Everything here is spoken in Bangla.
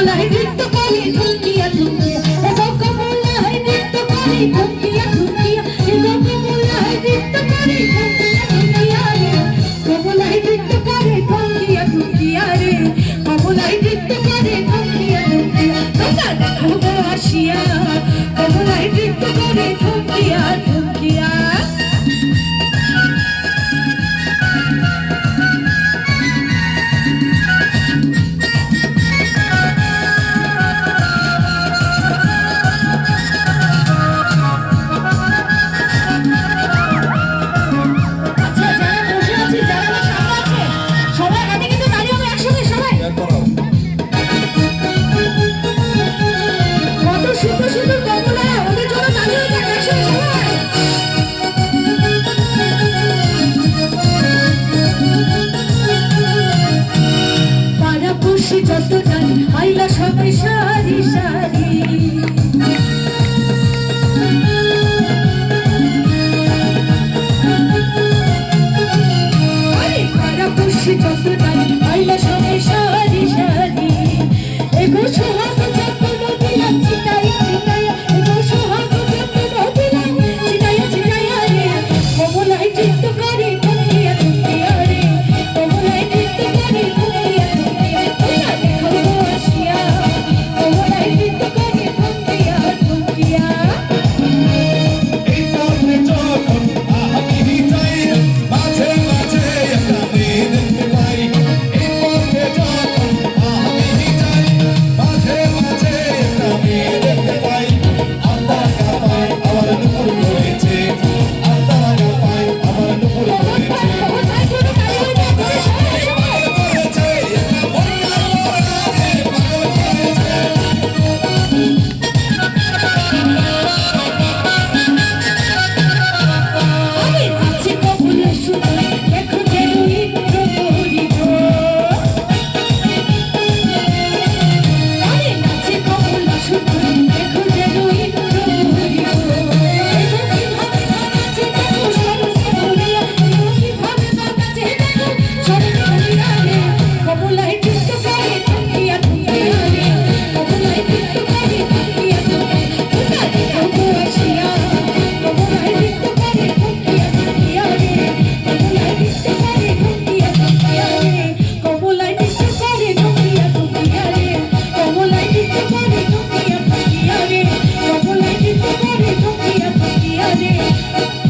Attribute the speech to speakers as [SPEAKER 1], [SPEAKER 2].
[SPEAKER 1] Thank you. Happy birthday. thank you